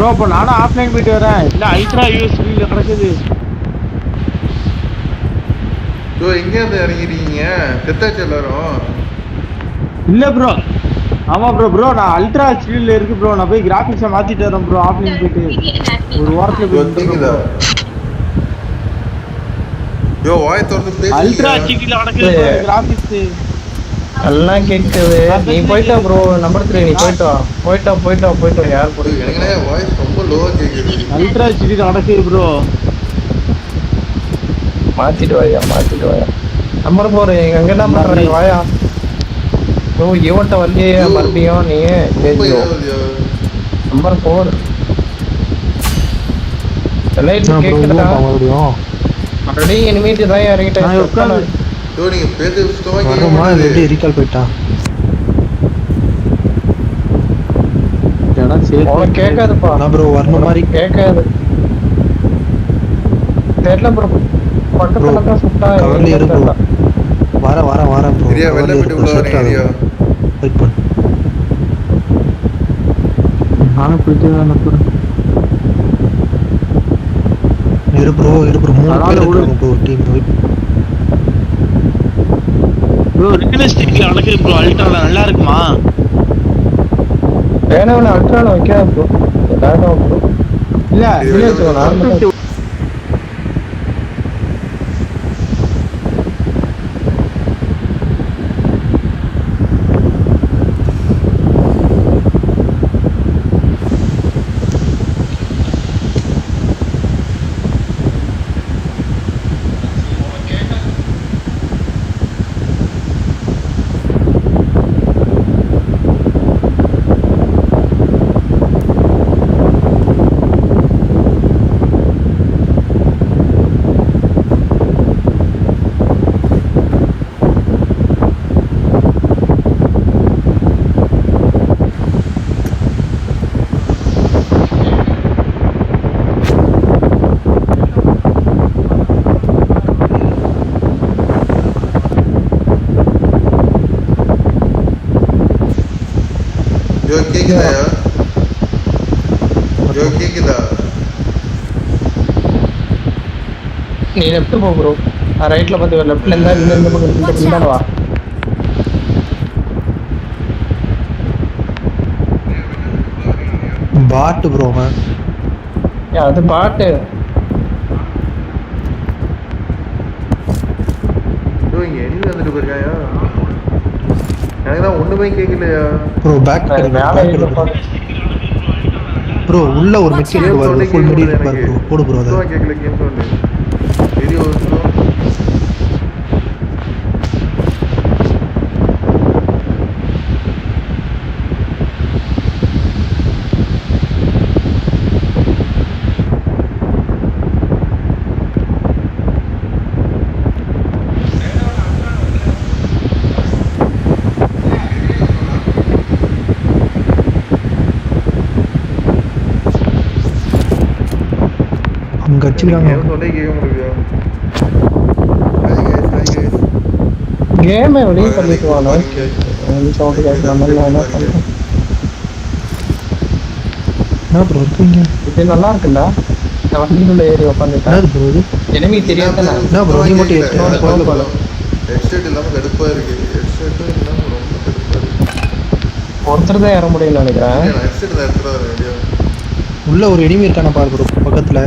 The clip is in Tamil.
ப்ரோ இப்போ நானும் ஆஃப்லைன் போயிட்டு வரேன். இல்ல அல்ட்ரா யூஎஸ்பியில் கிடக்குது ப்ரோ எங்க இருந்து இறங்கிட்டீங்க செத்தாச்சு எல்லாரும். இல்ல ப்ரோ ஆமா ப்ரோ ப்ரோ நான் அல்ட்ரா ஹெச்டியில் இருக்கு ப்ரோ நான் போய் கிராஃபிக்ஸை மாத்திட்டு வரேன் ப்ரோ ஆஃப்லைன் போயிட்டு. ஒரு வாரத்துல போய் யோ வாய் திறந்து அல்ட்ரா ஹெச்டியில் கிராஃபிக்ஸ் எல்லாம் கேட்குது நீ போயிட்டா ப்ரோ நம்பர் த்ரீ நீ போயிட்டு போயிட்டா போயிட்டா போயிட்டு யார் ப்ரோ, போயிட்டு எனக்குனே வாய்ஸ் ரொம்ப அல்ட்ரா கிடக்குது ப்ரோ மாத்திட்டு வாயா மாத்திட்டு வாயா. நம்பர் போற எங்க என்ன பண்றீங்க வாயா? ஓ இவன்ட்ட வரலையே மறுபடியும் நீ. நம்பர் போர் லைட் கேக்குதா? மறுபடியும்? ஆல்ரெடி எனிமீட் தான் இறங்கிட்டேன். உட்காந்து யோ நீங்க பேச சுத்தமா கேட்க வரமா எப்படி ரீகால் போயிட்டான் கேட்காதுப்பா. அதான் ப்ரோ வரணும் மாதிரி? கேட்காது. தெரியல ப்ரோ பக்கத்துல தான் சுட்டா கவர்ல இரு ப்ரோ வர வர வர ப்ரோ ஏரியா வெளில போயிட்டு உள்ள வரேன் ஏரியா வெயிட் பண்ணு நானும் போயிட்டு தான் நிற்கிறேன் இரு ப்ரோ இரு ப்ரோ மூணு பேர். இருக்காங்க ப்ரோ டீம் வெயிட் ப்ரோ ரிகனஸ்டிக்ல நடக்குது ப்ரோ அல்ட்ரால நல்லா இருக்குமா? வேணவன அல்ட்ரால வைக்காத ப்ரோ எல்லாரும் ப்ரோ இல்ல இது இல்ல ப்ரோ நார்மல் யோ கேக்குதாயா யோ கேக்குதா நீ லெஃப்ட் போ ப்ரோ நான் ரைட்ல பார்த்து லெஃப்ட்ல இருந்தா இந்த இந்த பக்கம் இந்த பக்கம் இந்தாண்ட வா பாட்டு ப்ரோ அவன் ஏன் அது பாட்டு யோ இங்க எங்க வந்துட்டு போயிருக்காயா ஒண்ணுமே கேட்கலையா ப்ரோ பேக் பாரு. ப்ரோ உள்ள ஒரு கேம் வருது சவுண்டே ஃபுல் பாரு ப்ரோ போடு ப்ரோ அதை. கேட்கல கேம் சவுண்டு பெரிய guys. கேமை வெளியே பண்ணிட்டு வாங்க. சவுண்ட் நான் என்ன பண்றேன் என்ன ப்ரோ இருக்கீங்க? இது நல்லா இருக்குல்ல நான் ஏறி உட்காந்துட்டேன் ப்ரோ இது? எனிமி தெரியாத என்ன bro, நீ மட்டும். எடுத்து follow பண்ணு. Headset இல்லாம கடுப்பா இருக்கு. Headset இல்லாம ரொம்ப கடுப்பா இருக்கு. ஒருத்தர் தான் ஏற முடியும்னு நினைக்கிறேன். headset தான் வெளியே. உள்ள ஒரு எனிமி இருக்கான பாரு ப்ரோ பக்கத்துல.